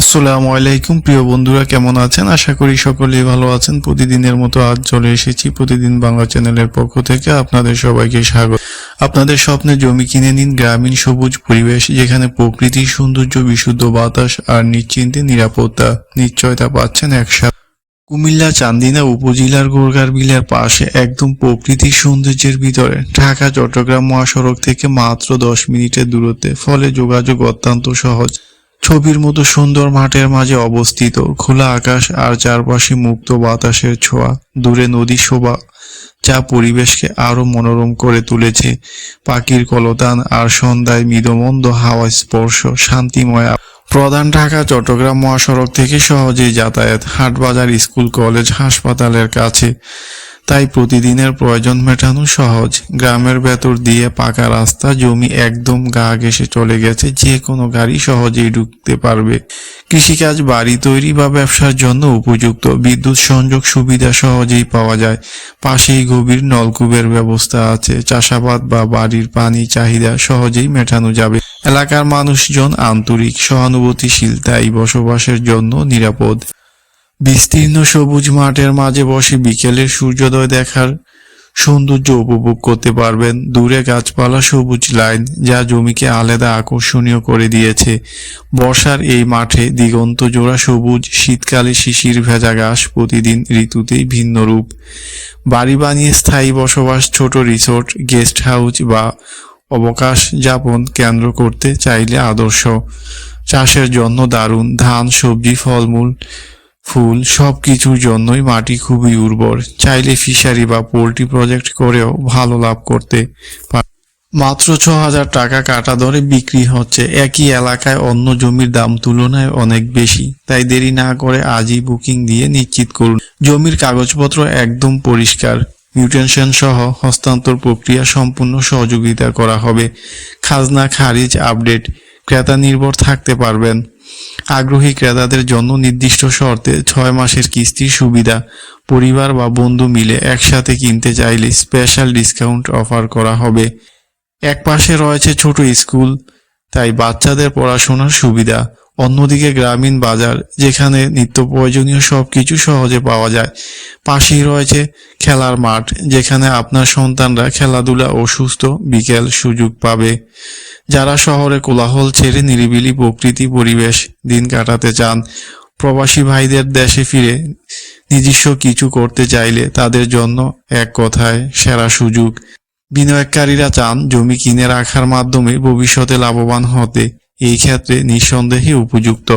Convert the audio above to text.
আসসালামু আলাইকুম, প্রিয় বন্ধুরা, কেমন আছেন? আশা করি সকলেই ভালো আছেন। প্রতিদিনের মতো আজ চলে এসেছি প্রতিদিন বাংলা চ্যানেলের পক্ষ থেকে। আপনাদের সবাইকে স্বাগত। আপনাদের স্বপ্নে জমি কিনে নিন গ্রামীণ সবুজ পরিবেশ, যেখানে প্রকৃতির সৌন্দর্য, বিশুদ্ধ বাতাস আর নিশ্চিন্তে নিরাপত্তা নিশ্চয়তা পাচ্ছেন একসাথে। কুমিল্লা চান্দিনা উপজেলার গোরগার বিলের পাশে একদম প্রকৃতির সৌন্দর্যের ভিতরে। ঢাকা, চট্টগ্রাম মহাসড়ক থেকে মাত্র দশ মিনিটের দূরত্বে, ফলে যোগাযোগ অত্যন্ত সহজ। ছবির মতো সুন্দর মাঠের মাঝে অবস্থিত। খোলা আকাশ আর চারপাশে মুক্ত বাতাসের ছোঁয়া। দূরে নদী শোভা, যা পরিবেশকে আরও মনোরম করে তুলেছে। পাখির কলতান আর সন্ধ্যায় মৃদমন্দ হাওয়া স্পর্শ, শান্তিময় প্রধান ঢাকা, চট্টগ্রাম মহাসড়ক থেকে সহজেই যাতায়াত। হাটবাজার, স্কুল, কলেজ, হাসপাতালের কাছে তাই প্রতিদিনের প্রয়োজন মেটানো সহজ। গ্রামের ভেতর দিয়ে পাকা রাস্তা, জমি একদম গা ঘেসে চলে গেছে, যে কোনো গাড়ি সহজেই ঢুকতে পারবে। কৃষিকাজ, বাড়ি তৈরি বা ব্যবসার জন্য উপযুক্ত। বিদ্যুৎ সংযোগ সুবিধা সহজেই পাওয়া যায়। পাশেই গভীর নলকূপের ব্যবস্থা আছে। চাষাবাদ বা বাড়ির পানি চাহিদা সহজেই মেটানো যাবে। এলাকার মানুষজন আন্তরিক সহানুভূতিশীল, তাই বসবাসের জন্য নিরাপদ। বিস্তীর্ণ সবুজ মাঠের মাঝে বসে বিকেলের সূর্যোদয় দেখার সৌন্দর্য উপভোগ করতে পারবেন। দূরে গাছপালা, সবুজ লাইন, যা জমিকে আলাদা আকর্ষণীয় করে দিয়েছে। বর্ষার এই মাঠে দিগন্ত জোড়া সবুজ, শীতকালে শিশির ভেজা ঘাস, প্রতিদিন ঋতুতেই ভিন্ন রূপ। বাড়ি বানিয়ে স্থায়ী বসবাস, ছোট রিসোর্ট, গেস্ট হাউস বা অবকাশ যাপন কেন্দ্র করতে চাইলে আদর্শ। চাষের জন্য দারুণ ধান, সবজি, ফলমূল ফুল সব কিছুর জন্যই মাটি খুবই উর্বর। চাইলে ফিশারি বা পোল্ট্রি প্রজেক্ট করেও ভালো লাভ করতে মাত্র ছ হাজার টাকা কাটা দরে বিক্রি হচ্ছে। একই এলাকায় অন্য জমির দাম তুলনায় অনেক বেশি। তাই দেরি না করে আজই বুকিং দিয়ে নিশ্চিত করুন। জমির কাগজপত্র একদম পরিষ্কার। মিউটেশন সহ হস্তান্তর প্রক্রিয়া সম্পূর্ণ সহযোগিতা করা হবে। খাজনা, খারিজ, আপডেট, ক্রেতা নির্ভর থাকতে পারবেন। আগ্রহী ক্রেতাদের জন্য নির্দিষ্ট শর্তে ছয় মাসের কিস্তির সুবিধা। পরিবার বা বন্ধু মিলে একসাথে কিনতে চাইলে স্পেশাল ডিসকাউন্ট অফার করা হবে। এক পাশে রয়েছে ছোট স্কুল, তাই বাচ্চাদের পড়াশোনার সুবিধা। অন্যদিকে গ্রামীণ বাজার, যেখানে নিত্য প্রয়োজনীয় সব কিছু সহজে পাওয়া যায়। পাশেই রয়েছে খেলার মাঠ, যেখানে আপনার সন্তানরা খেলাধুলা ও সুস্থ বিকেল সুযোগ পাবে। যারা শহরে কোলাহল ছেড়ে নিরিবিলি প্রকৃতি পরিবেশ দিন কাটাতে চান, প্রবাসী ভাইদের দেশে ফিরে নিজস্ব কিছু করতে চাইলে তাদের জন্য এক কথায় সেরা সুযোগ। বিনিয়োগকারীরা চান জমি কিনে রাখার মাধ্যমে ভবিষ্যতে লাভবান হতে। এই ক্ষেত্রে নিঃসন্দেহে উপযুক্ত।